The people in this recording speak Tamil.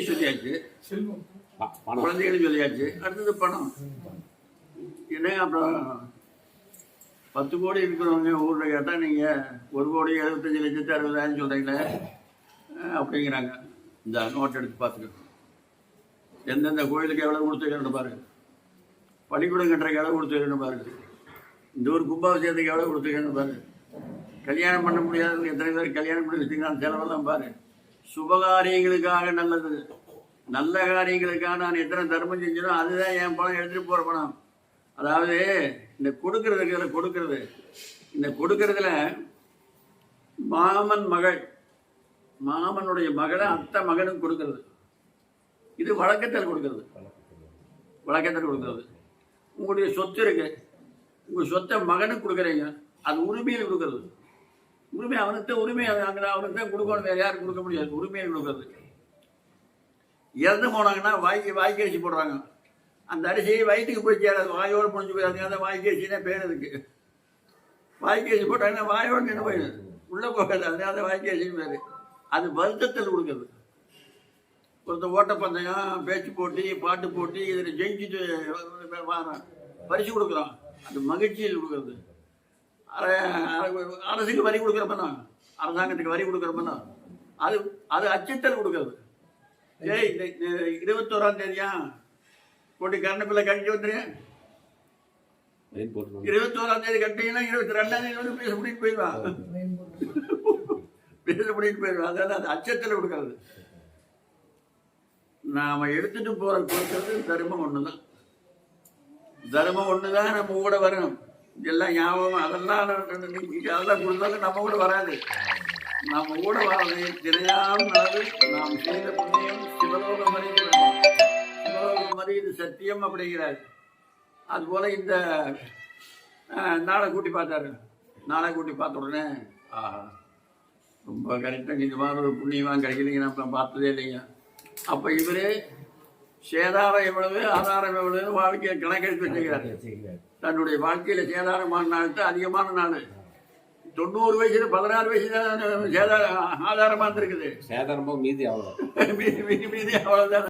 சொல்லியாச்சு. ப- பணம். குழந்தைகளும் சொல்லியாச்சு. அடுத்தது பணம். என்ன அப்புறம் பத்து கோடி இருக்கிறவங்க ஊரில் கேட்டால் நீங்கள் ஒரு கோடி எழுபத்தஞ்சு லட்சத்து அறுபதாயிரம் சொல்கிறீங்களே அப்படிங்கிறாங்க. இந்த நோட் எடுத்து பார்த்துக்கோ எந்தெந்த கோயிலுக்கு எவ்வளோ கொடுத்துருக்கேன்னு பாருங்க. பள்ளிக்கூடம் கட்டுறதுக்கு எவ்வளோ கொடுத்துருக்கேன்னு பாருங்க. இந்த ஒரு கும்பாபிஷேகத்துக்கு எவ்வளோ கொடுத்துருக்கேன்னு பாருங்க. கல்யாணம் பண்ண முடியாதவங்க எத்தனை பேர் கல்யாணம் பண்ணி வச்சுக்கலாம் செலவெல்லாம் பாரு சுபகாரியங்களுக்காக நல்லது. நல்ல காரியங்களுக்காக நான் எத்தனை தர்மம் செஞ்சனோ அதுதான் என் பணம் எடுத்துகிட்டு போகிற பணம். அதாவது இந்த கொடுக்கறதுக்கு இதில் கொடுக்கறது. இந்த கொடுக்கறதுல மாமன் மகள் மாமனுடைய மகளை அத்தை மகனுக்கு கொடுக்கறது. இது வழக்கத்தில் கொடுக்கறது. வழக்கத்தில் கொடுக்கறது. உங்களுடைய சொத்து இருக்கு. உங்கள் சொத்தை மகனுக்கு கொடுக்குறீங்க. அது உரிமையில் கொடுக்கறது. உரிமை அவனுக்கு உரிமை அது அங்கே அவனுக்கு தான் கொடுக்கணும் வேறு யாரும் கொடுக்க முடியாது. உரிமையை கொடுக்கறது. இறந்து போனாங்கன்னா வாய்க்கு வாய்க்கு அரிசி போடுறாங்க. அந்த அரிசி வயிற்றுக்கு போய் சேராது. வாயோடு முடிஞ்சு போயிடாது அந்த வாய்க்கு அரிசினே பேர் அதுக்கு. வாய்க்கு அரிசி போட்டாங்கன்னா வாயோடு நின்று போயிடுது உள்ளே போகாது. அதனால வாய்க்கு அரிசி பேர். அது வருத்தத்தில் கொடுக்குறது ஒருத்தர் ஓட்டப்பந்தயம் பேச்சு போட்டி பாட்டு போட்டி இதில் ஜெயிச்சுட்டு வாரான். பரிசு கொடுக்குறான். அது மகிழ்ச்சியில் கொடுக்குறது. அரசுக்கு வரி கொடுக்குறப்பனா அரசாங்கத்துக்கு வரி கொடுக்குறப்பனா அது அது அச்சத்தல் கொடுக்கறது. ஏய் இருபத்தோராம் தேதியா? போட்டி கரண்டுக்குள்ள கழிச்சு வந்துடுறேன் மெயின் போட்டு இருபத்தோராம் தேதி கட்டிங்கன்னா இருபத்தி ரெண்டாம் தேதி வந்து பேச முடிட்டு போயிடுவான் பேச முடிட்டு போயிடுவான் அதாவது அது அச்சத்தில் கொடுக்கறது. நாம எடுத்துட்டு போற கொடுக்கறது தர்மம் ஒண்ணுதான். தர்மம் ஒண்ணுதான் நம்ம கூட வரணும். இதெல்லாம் ஞாபகம் அதெல்லாம் அதெல்லாம் கொடுத்தாலும் நம்ம கூட வராது. நம்ம கூட வராது. திரையாம் நடந்து நாம் செய்த புண்ணியம் சிவலோகம் அறிகிறது சிவலோகம் அறியுது சத்தியம் அப்படிங்கிறார். அதுபோல் இந்த நாளை கூட்டி பார்த்தாரு. நாளை கூட்டி பார்த்த உடனே ஆஹா ரொம்ப கரெக்டாக இந்த மாதிரி ஒரு புண்ணியமாக கிடைக்கலைங்க நம்ம பார்த்ததே இல்லைங்க. அப்போ இவரே சேதாரம் எவ்வளவு ஆதாரம் எவ்வளவு வாழ்க்கையை கணக்கெடுத்து வச்சுக்கிறார். தன்னுடைய வாழ்க்கையில் சேதாரமான நாள் அதிகமான நாள். தொண்ணூறு வயசுல பதினாறு வயசு தான் சேதாரம் ஆதாரமாக இருந்திருக்குது. சேதாரமாக மீதி அவ்வளோ மீதி மீதி அவ்வளோதான்